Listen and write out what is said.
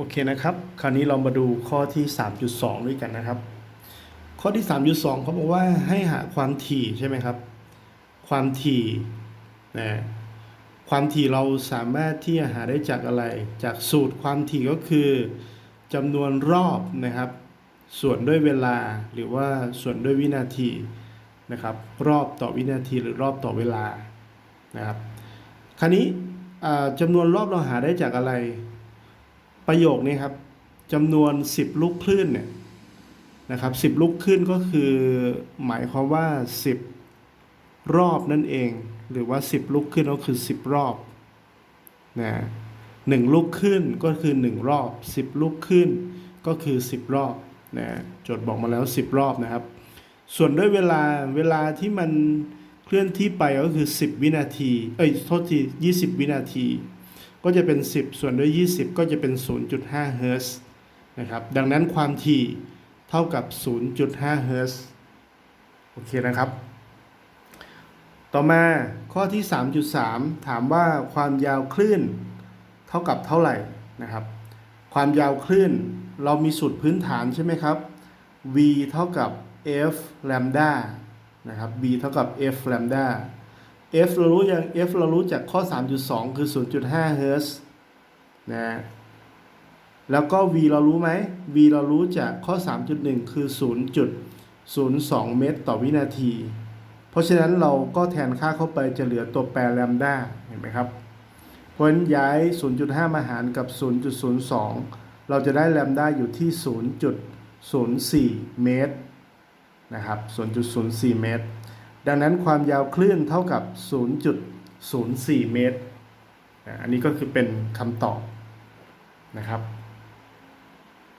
โอเคนะครับ คราวนี้เรามาดูข้อที่ 3.2 ด้วยกันนะครับ ข้อที่ 3.2เขาบอกว่าให้หาความถี่ใช่ไหมครับ ความถี่นะความถี่เราสามารถที่จะหาได้จากอะไร จากสูตรความถี่ก็คือจำนวนรอบนะครับ ส่วนด้วยเวลาหรือว่าส่วนด้วยวินาทีนะครับ รอบต่อวินาทีหรือรอบต่อเวลานะครับ คราวนี้จำนวนรอบเราหาได้จากอะไร ประโยคนี้ครับจำนวน 10 ลูกคลื่นเนี่ยนะครับ10 ลูกคลื่นก็คือหมายความว่า 10 รอบนั่นเอง หรือว่า 10 ลูกคลื่นก็คือ 10 รอบนะหนึ่งลูกคลื่นก็คือ 1 รอบ 10 ลูกคลื่นก็คือ 10 รอบนะจทย์บอกมาแล้ว 10 รอบนะครับ ส่วนด้วยเวลาเวลาที่มันเคลื่อนที่ไปก็คือ 10 วินาที เอ้ยโทษที 20 วินาที ก็จะเป็น 10 ส่วนด้วย 20 ก็จะเป็น 0.5 เฮิร์ตซ์นะครับ ดังนั้นความถี่เท่ากับ 0.5 เฮิร์ตซ์โอเคนะครับ ต่อมาข้อที่ 3.3 ถามว่าความยาวคลื่นเท่ากับเท่าไหร่นะครับ ความยาวคลื่นเรามีสูตรพื้นฐานใช่ไหมครับ v เท่ากับ f lambda นะครับ v เท่ากับ f lambda f เรารู้อยัง f เรารู้จากข้อ 3.2 คือ 0.5 เฮิร์ตซ์นะ แล้วก็ v เรารู้ไหม v เรารู้จากข้อ 3.1 คือ 0.02 เมตรต่อวินาที เพราะฉะนั้นเราก็แทนค่าเข้าไปจะเหลือตัวแปรแลมด้าเห็นไหมครับ เพราะฉะนั้นย้าย 0.5 มาหารกับ 0.02 เราจะได้แลมด้าอยู่ที่ 0.04 เมตรนะครับ 0.04 เมตร ดังนั้นความยาวคลื่นเท่ากับ 0.04 เมตร อันนี้ก็คือเป็นคำตอบนะครับ